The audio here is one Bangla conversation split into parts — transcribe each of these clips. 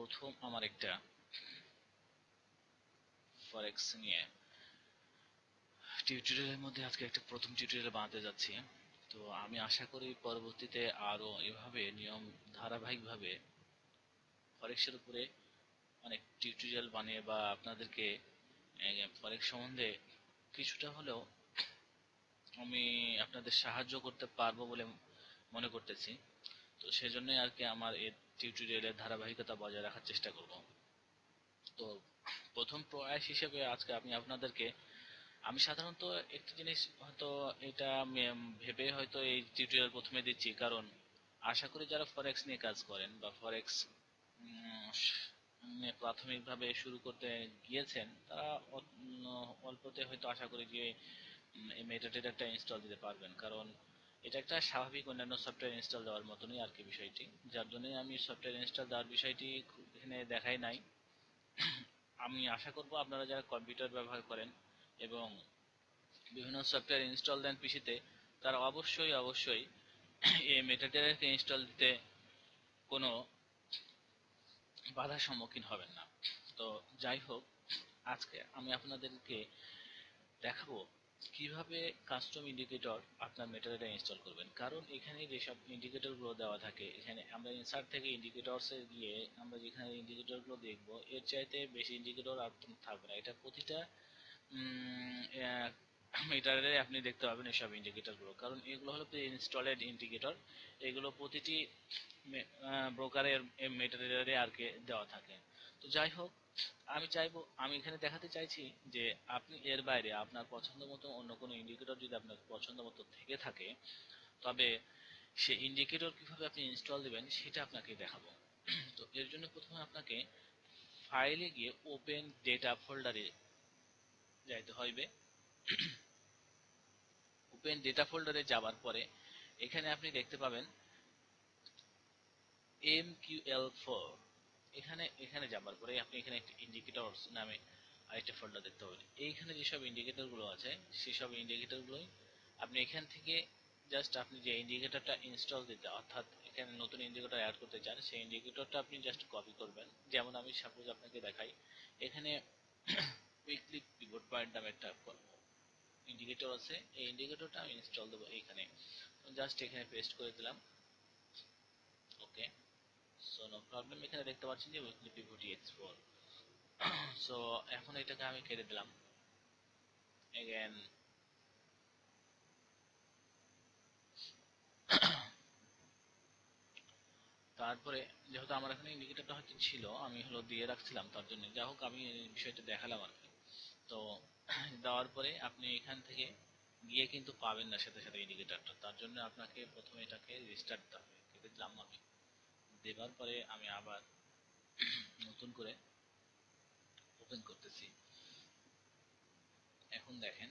প্রথম আমার একটা ফরেক্স নিয়ে টিউটোরিয়ালের মধ্যে আজকে একটা প্রথম টিউটোরিয়াল বানাতে যাচ্ছি। তো আমি আশা করি পরবর্তীতে আরও এভাবে নিয়ম ধারাবাহিকভাবে ফরেক্সের উপরে অনেক টিউটোরিয়াল বানিয়ে বা আপনাদেরকে ফরেক্স সম্বন্ধে কিছুটা হলেও আমি আপনাদের সাহায্য করতে পারব বলে মনে করতেছি। তো সেজন্যই আর কি আমার এই টিউটোরিয়ালের ধারাবাহিকতা বজায় রাখার চেষ্টা করব। তো প্রথম প্রয়াস হিসেবে আজকে আমি আপনাদেরকে, আমি সাধারণত একটি জিনিস হয়তো এটা ভেবে হয়তো এই টিউটোরিয়াল প্রথমে দিচ্ছি, কারণ আশা করি যারা ফরেক্স নিয়ে কাজ করেন বা ফরেক্স প্রাথমিকভাবে শুরু করতে গিয়েছেন, তারা অল্পতে হয়তো আশা করি যে এই মেটাডেটাটা ইনস্টল দিতে পারবেন। কারণ এটা একটা স্বাভাবিক অন্যান্য সফটওয়্যার ইনস্টল দেওয়ার মতনই আর কি বিষয়টি। যার জন্যই আমি সফটওয়্যার ইনস্টল দেওয়ার বিষয়টি এখানে দেখাই নাই। আমি আশা করব আপনারা যারা কম্পিউটার ব্যবহার করেন এবং বিভিন্ন সফটওয়্যার ইনস্টল দেন পিসিতে, তারা অবশ্যই অবশ্যই এই মেটাডেটাকে ইনস্টল দিতে কোনো বাধার সম্মুখীন হবেন না। তো যাই হোক, আজকে আমি আপনাদেরকে দেখাবো কীভাবে কাস্টম ইন্ডিকেটর আপনার মেটাডেটা ইনস্টল করবেন? কারণ এখানে যেসব ইন্ডিকেটরগুলো দেওয়া থাকে, এখানে আমরা ইনসার্ট থেকে ইন্ডিকেটরসে গিয়ে আমরা যেখানে ইন্ডিকেটরগুলো দেখব, এর চাইতে বেশি ইন্ডিকেটর আর থাকবে না। এটা প্রতিটা মিটারে আপনি দেখতে পাবেন এসব ইন্ডিকেটরগুলো কারণ এগুলো হলো ইনস্টলেড ইন্ডিকেটর এগুলো প্রতিটি ব্রোকারের মেটারিয়ালে আর কি দেওয়া থাকে। তো যাই হোক, আমি চাইব, আমি এখানে দেখাতে চাইছি যে আপনি এর বাইরে আপনার পছন্দ মতো অন্য কোনো ইন্ডিকেটর যদি আপনার পছন্দ মতো থেকে থাকে, তবে সেই ইন্ডিকেটর কীভাবে আপনি ইনস্টল দিবেন সেটা আপনাকে দেখাবো। তো এর জন্য প্রথমে আপনাকে ফাইলে গিয়ে ওপেন ডেটা ফোল্ডারে যাইতে হইবে। ওপেন ডেটা ফোল্ডারে যাওয়ার পরে এখানে আপনি দেখতে পাবেন MQL4 এখানে এখানে যাবার পরে আপনি এখানে একটি ইন্ডিকেটরস নামে আরেকটা ফোল্ডার দেখতে পাবেন। এইখানে যেসব ইন্ডিকেটরগুলো আছে, সেসব ইন্ডিকেটর গুলোই আপনি এখান থেকে জাস্ট আপনি যে ইন্ডিকেটরটা ইনস্টল দিতে, অর্থাৎ এখানে নতুন ইন্ডিকেটর অ্যাড করতে চান, সেই ইন্ডিকেটরটা আপনি জাস্ট কপি করবেন। যেমন আমি সাপোজ আপনাকে দেখাই, এখানে উইকলি পিভট পয়েন্ট নামে একটা ইন্ডিকেটর আছে। এই ইন্ডিকেটরটা আমি ইনস্টল দেবো এইখানে। জাস্ট এখানে পেস্ট করে দিলাম। ওকে সো নো প্রবলেম এখানে দেখতে পাচ্ছেন যে উইকলি পিভট এক্স4 সো এখন এটাকে আমি কেটে দিলাম। এগেন তারপরে, যেহেতু আমার এখানে ইন্ডিকেটরটা হয়তো ছিল, আমি হলো দিয়ে রাখছিলাম, তার জন্য। যা হোক, আমি বিষয়টা দেখালাম আর কি। তো, দেওয়ার পরে আপনি এখান থেকে গিয়ে কিন্তু পাবেন না সাথে সাথে ইন্ডিকেটরটা তার জন্য আপনাকে প্রথমে এটাকে রেজিস্টার দিতে হবে কেটে দিলাম আমি। দেবার পরে আমি আবার নতুন করে ওপেন করতেছি। এখন দেখেন,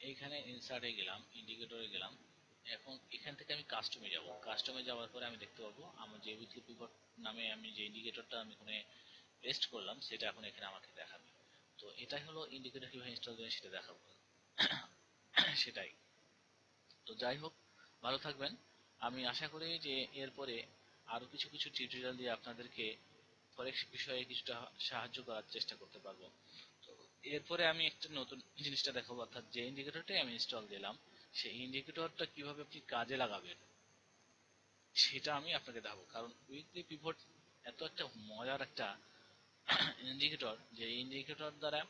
এইখানে ইনসার্টে গেলাম ইন্ডিকেটরে গেলাম। এখন এখান থেকে আমি কাস্টমে যাব। কাস্টমে যাওয়ার পরে আমি দেখতে পাবো, আমার যে উইকলি পিভট নামে আমি যে ইন্ডিকেটরটা আমি এখানে পেস্ট করলাম, সেটা এখন এখানে আমাকে দেখাবে। তো এটাই হলো ইন্ডিকেটর কীভাবে ইনস্টল করবেন সেটা দেখাবো। সেটাই। তো যাই হোক, ভালো থাকবেন। আমি আশা করি যে এরপরে আরও কিছু কিছু টিউটোরিয়াল দিয়ে আপনাদেরকে ফরেক্স বিষয়ে কিছুটা সাহায্য করার চেষ্টা করতে পারব। তো এরপরে আমি একটা নতুন জিনিসটা দেখাবো, অর্থাৎ যে ইন্ডিকেটরটাই আমি ইনস্টল দিলাম, সেই ইন্ডিকেটরটা কীভাবে আপনি কাজে লাগাবেন, সেটা আমি আপনাকে দেখাবো। কারণ উইকলি পিভট এত একটা মজার একটা ইন্ডিকেটর যে ইন্ডিকেটর দ্বারা